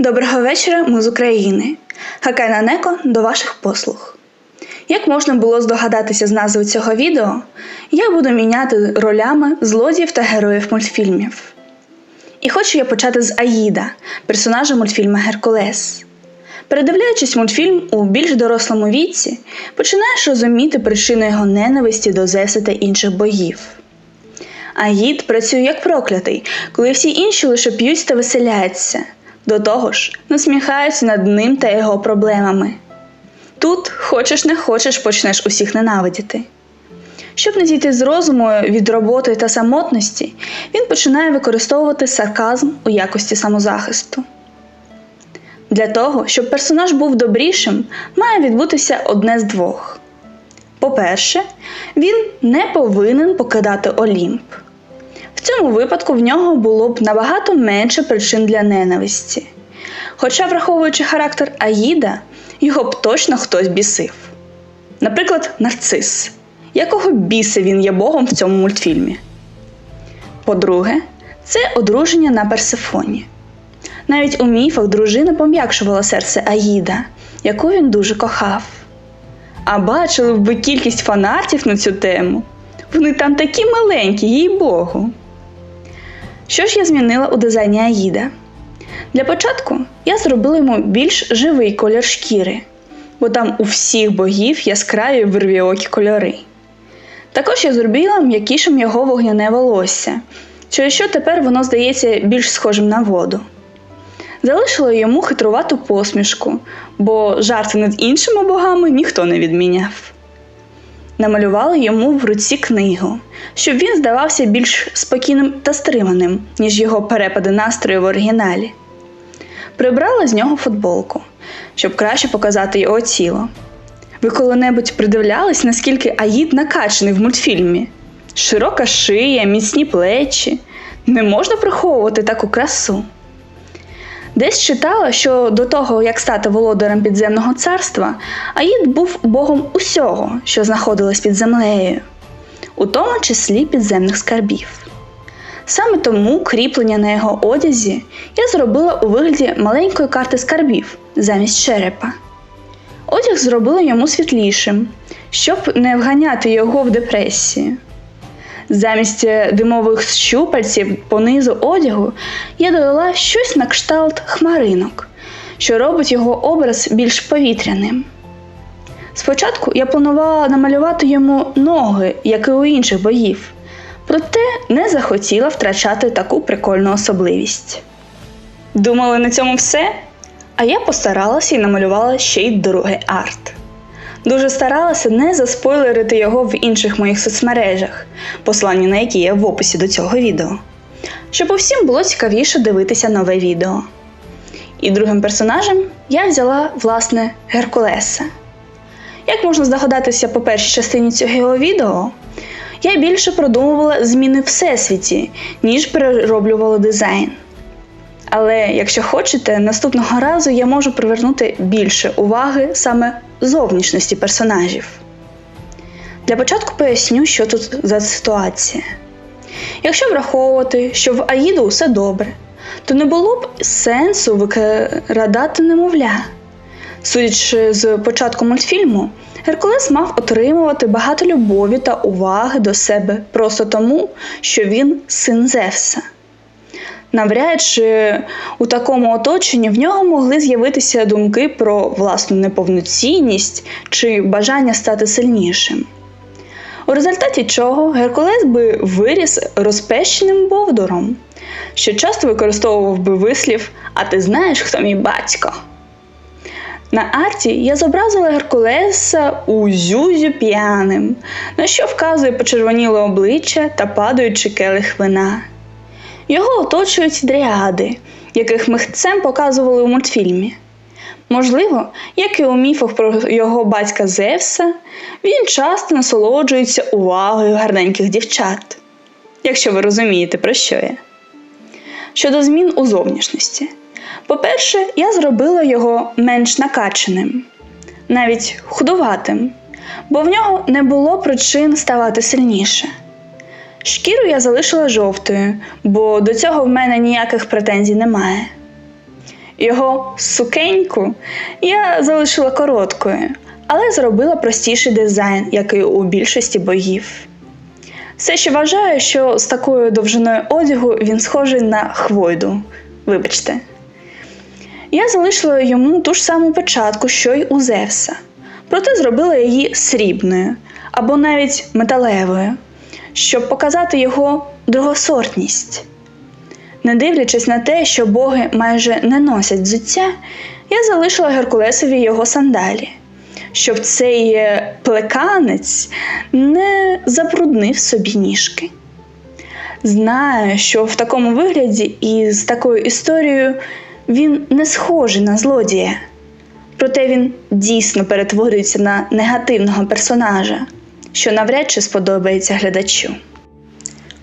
Доброго вечора, ми з України. Хакай Неко до ваших послуг. Як можна було здогадатися з назви цього відео, я буду міняти ролями злодіїв та героїв мультфільмів. І хочу я почати з Аїда, персонажа мультфільму Геркулес. Передивляючись мультфільм у більш дорослому віці, починаєш розуміти причину його ненависті до Зевса та інших богів. Аїд працює як проклятий, коли всі інші лише п'ють та веселяються. До того ж, насміхаються над ним та його проблемами. Тут, хочеш не хочеш, почнеш усіх ненавидіти. Щоб не зійти з розуму від роботи та самотності, він починає використовувати сарказм у якості самозахисту. Для того, щоб персонаж був добрішим, має відбутися одне з двох. По-перше, він не повинен покидати Олімп. В цьому випадку в нього було б набагато менше причин для ненависті. Хоча, враховуючи характер Аїда, його б точно хтось бісив. Наприклад, нарцис, якого біси він є богом в цьому мультфільмі. По-друге, це одруження на Персифоні. Навіть у міфах дружина пом'якшувала серце Аїда, яку він дуже кохав. А бачили б ви кількість фанатів на цю тему. Вони там такі маленькі, їй Богу. Що ж я змінила у дизайні Аїда? Для початку я зробила йому більш живий колір шкіри, бо там у всіх богів яскраві вирвіокі кольори. Також я зробила м'якішим його вогняне волосся, що тепер воно здається більш схожим на воду. Залишила йому хитрувату посмішку, бо жарти над іншими богами ніхто не відміняв. Намалювала йому в руці книгу, щоб він здавався більш спокійним та стриманим, ніж його перепади настрою в оригіналі. Прибрала з нього футболку, щоб краще показати його тіло. Ви коли-небудь придивлялись, наскільки Аїд накачаний в мультфільмі? Широка шия, міцні плечі. Не можна приховувати таку красу. Десь читала, що до того, як стати володарем підземного царства, Аїд був богом усього, що знаходилось під землею, у тому числі підземних скарбів. Саме тому кріплення на його одязі я зробила у вигляді маленької карти скарбів замість черепа. Одяг зробила йому світлішим, щоб не вганяти його в депресію. Замість димових щупальців по низу одягу я додала щось на кшталт хмаринок, що робить його образ більш повітряним. Спочатку я планувала намалювати йому ноги, як і у інших богів, проте не захотіла втрачати таку прикольну особливість. Думали, на цьому все? А я постаралася і намалювала ще й другий арт. Дуже старалася не заспойлерити його в інших моїх соцмережах, послання на які є в описі до цього відео, щоб усім було цікавіше дивитися нове відео. І другим персонажем я взяла, власне, Геркулеса. Як можна здогадатися по першій частині цього відео, я більше продумувала зміни всесвіті, ніж перероблювала дизайн. Але якщо хочете, наступного разу я можу привернути більше уваги саме зовнішності персонажів. Для початку поясню, що тут за ситуація. Якщо враховувати, що в Аїду все добре, то не було б сенсу викрадати немовля. Судячи з початку мультфільму, Геркулес мав отримувати багато любові та уваги до себе просто тому, що він син Зевса. Навряд чи у такому оточенні в нього могли з'явитися думки про власну неповноцінність чи бажання стати сильнішим. У результаті чого Геркулес би виріс розпещеним бовдуром, що часто використовував би вислів А ти знаєш, хто мій батько? На арті я зобразила Геркулеса у зюзю п'яним, на що вказує почервоніле обличчя та падаючи келих вина. Його оточують дріади, яких михцем показували у мультфільмі. Можливо, як і у міфах про його батька Зевса, він часто насолоджується увагою гарненьких дівчат, якщо ви розумієте, про що я. Щодо змін у зовнішності. По-перше, я зробила його менш накаченим, навіть худуватим, бо в нього не було причин ставати сильніше. Шкіру я залишила жовтою, бо до цього в мене ніяких претензій немає. Його сукеньку я залишила короткою, але зробила простіший дизайн, як і у більшості богів. Все ще вважаю, що з такою довжиною одягу він схожий на хвойду. Вибачте. Я залишила йому ту ж саму початку, що й у Зевса, проте зробила її срібною або навіть металевою, щоб показати його другосортність. Не дивлячись на те, що боги майже не носять взуття, я залишила Геркулесові його сандалі, щоб цей е, плеканець не забруднив собі ніжки. Знаю, що в такому вигляді і з такою історією він не схожий на злодія, проте він дійсно перетворюється на негативного персонажа, що навряд чи сподобається глядачу.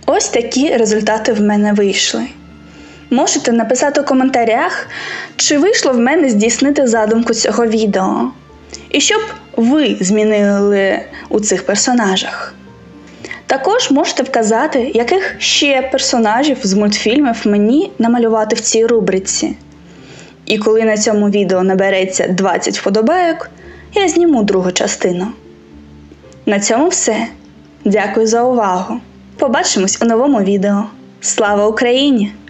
Ось такі результати в мене вийшли. Можете написати у коментарях, чи вийшло в мене здійснити задумку цього відео, і що б ви змінили у цих персонажах. Також можете вказати, яких ще персонажів з мультфільмів мені намалювати в цій рубриці. І коли на цьому відео набереться 20 вподобайок, я зніму другу частину. На цьому все. Дякую за увагу. Побачимось у новому відео. Слава Україні!